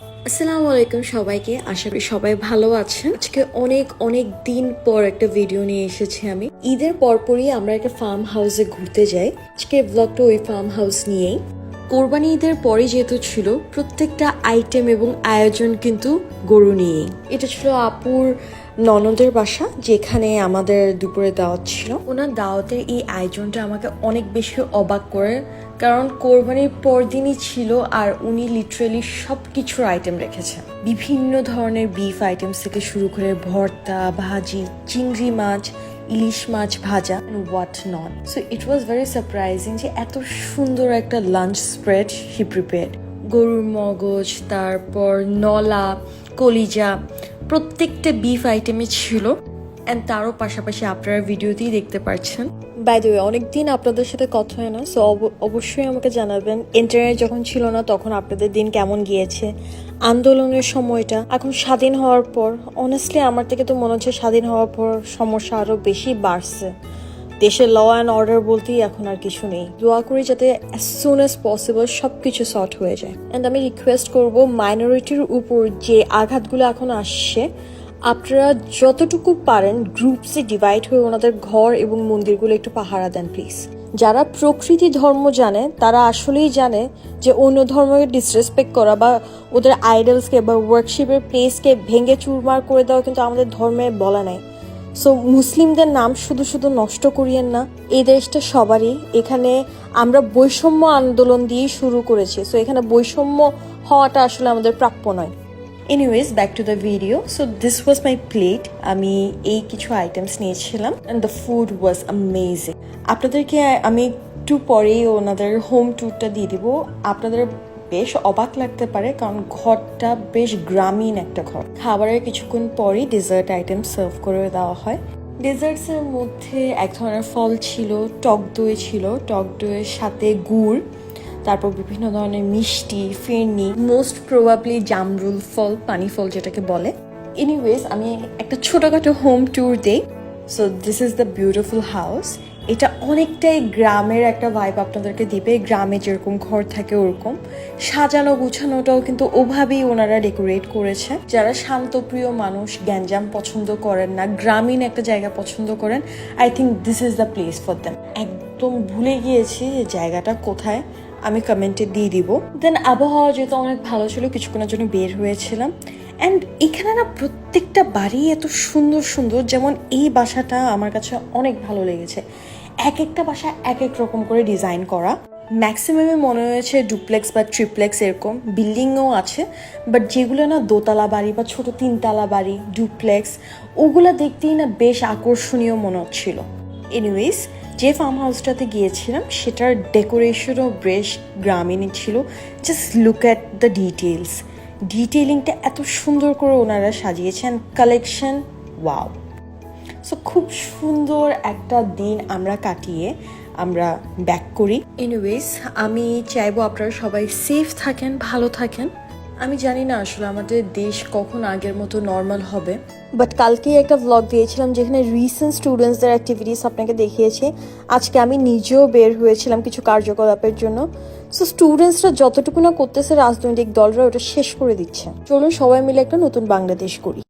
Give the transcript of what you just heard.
আসসালামু আলাইকুম সবাইকে। আশা করি সবাই ভালো আছেন। আজকে অনেক অনেক দিন পর একটা ভিডিও নিয়ে এসেছি আমি। ঈদের পরপরই আমরা একটা ফার্ম হাউসে ঘুরতে যাই। আজকে ব্লগটা ওই ফার্ম হাউস নিয়েই। কোরবানি ঈদের পরে যেহেতু ছিল, প্রত্যেকটা আইটেম এবং আয়োজন কিন্তু গরু নিয়েই। এটা ছিল আপুর ননদের বাসা, যেখানে আমাদের দুপুরে দাওয়াত ছিল। ওনার দাওয়াতের এই আয়োজনটা আমাকে অনেক বেশি অবাক করে, কারণ কোরবানির পরদিনই ছিল আর উনি লিটারেলি সব কিছুর আইটেম রেখেছেন বিভিন্ন ধরনের বিফ আইটেমস থেকে শুরু করে ভর্তা, ভাজি, চিংড়ি মাছ, ইলিশ মাছ ভাজা what not so it was very surprising যে এত সুন্দর একটা লাঞ্চ স্প্রেড হি প্রিপেয়ার্ড গরুর মগজ, তারপর নলা, কলিজা প্রত্যেকটা বিফ আইটেমে ছিল অ্যান্ড তারও পাশাপাশি আপনারা ভিডিওতেই দেখতে পাচ্ছেন বাই দ্য ওয়ে অনেকদিন আপনাদের সাথে কথা হয় না সো অবশ্যই আমাকে জানাবেন। ইন্টারনেট যখন ছিল না, তখন আপনাদের দিন কেমন গিয়েছে, আন্দোলনের সময়টা। এখন স্বাধীন হওয়ার পর অনেস্টলি আমার থেকে তো মনে হচ্ছে স্বাধীন হওয়ার পর সমস্যা আরও বেশি বাড়ছে। দেশের ল অ্যান্ড অর্ডার বলতেই এখন আর কিছু নেই। দোয়া করি যাতে অ্যাজ সুন অ্যাজ পসিবল সব কিছু সর্ট হয়ে যায়। অ্যান্ড আমি রিকোয়েস্ট করব মাইনরিটির উপর যে আঘাতগুলো এখন আসছে, আপনারা যতটুকু পারেন গ্রুপসে ডিভাইড হয়ে ওনাদের ঘর এবং মন্দিরগুলো একটু পাহারা দেন প্লিজ যারা প্রকৃতি ধর্ম জানে, তারা আসলেই জানে যে অন্য ধর্মকে ডিসরেসপেক্ট করা বা ওদের আইডলসকে বা ওয়ার্কশিপের প্লেসকে ভেঙে চুরমার করে দেওয়া কিন্তু আমাদের ধর্মে বলা নাই। সো মুসলিমদের নাম শুধু শুধু নষ্ট করিয়েন না, এই দেশটা সবারই। এখানে আমরা বৈষম্য আন্দোলন দিয়েই শুরু করেছি। সো এখানে বৈষম্য হওয়াটা আসলে আমাদের প্রাপ্য নয়। Anyways back to the video so this was my plate আমি এই কিছু আইটেমস নিয়েছিলাম and the food was amazing আপনাদেরকে আমি একটু পরেই ওনাদের হোম ট্যুরটা দিয়ে দিব। আপনাদের বেশ অবাক লাগতে পারে, কারণ ঘরটা বেশ গ্রামীণ একটা ঘর। খাবারের কিছুক্ষণ পরই ডেজার্ট আইটেম সার্ভ করে দেওয়া হয়। ডেজার্টসের মধ্যে এক ধরনের ফল ছিল, টক দই ছিল, টক দইয়ের সাথে গুড়, তারপর বিভিন্ন ধরনের মিষ্টি ফিরনি মোস্ট প্রবাবলি জামরুল ফল, পানি ফল যেটাকে বলে। এনিওয়েজ আমি একটা ছোটোখাটো হোম ট্যুর দেই। So this is the beautiful house এটা অনেকটাই গ্রামের একটা ভাইব আপনাদেরকে দিবে। গ্রামে যেরকম ঘর থাকে ওরকম। সাজানো, গুছানোটাও কিন্তু ওভাবেই ওনারা ডেকোরেট করেছে। যারা শান্তপ্রিয় মানুষ, গ্যাঞ্জাম পছন্দ করেন না, গ্রামীণ একটা জায়গা পছন্দ করেন I think this is the place for them একদম ভুলে গিয়েছি যে জায়গাটা কোথায়। আমি কমেন্টে দিয়ে দিব। দেন আবহাওয়া যেহেতু অনেক ভালো ছিল, কিছুক্ষণের জন্য বের হয়েছিলাম। অ্যান্ড এখানে না প্রত্যেকটা বাড়ি এত সুন্দর সুন্দর, যেমন এই বাসাটা আমার কাছে অনেক ভালো লেগেছে। এক একটা বাসা এক এক রকম করে ডিজাইন করা। ম্যাক্সিমামে মনে হয়েছে ডুপ্লেক্স বা ট্রিপ্লেক্স এরকম। বিল্ডিংও আছে বাট যেগুলো না দোতলা বাড়ি বা ছোট তিনতলা বাড়ি ডুপ্লেক্স ওগুলো দেখতেই না বেশ আকর্ষণীয় মনে হচ্ছিল। এনিওয়েজ যে ফার্ম হাউসটাতে গিয়েছিলাম, সেটার ডেকোরেশনও বেশ গ্রামীণই ছিল। Just look at the details ডিটেলিংটা এত সুন্দর করে ওনারা সাজিয়েছেন কালেকশন ওয়াও সো খুব সুন্দর একটা দিন আমরা কাটিয়ে আমরা ব্যাক করি। এনিওয়েজ আমি চাইব আপনারা সবাই সেফ থাকেন ভালো থাকেন। আমি জানি না আসলে আমাদের দেশ কখন আগের মতো নর্মাল হবে। বাট কালকেই একটা ব্লগ দিয়েছিলাম যেখানে রিসেন্ট স্টুডেন্টসদের অ্যাক্টিভিটিস আপনাকে দেখিয়েছি। আজকে আমি নিজেও বের হয়েছিলাম কিছু কার্যকলাপের জন্য। সো স্টুডেন্টসরা যতটুকু না করতেছে, রাজনৈতিক দলরা ওটা শেষ করে দিচ্ছে। চলুন সবাই মিলে একটা নতুন বাংলাদেশ করি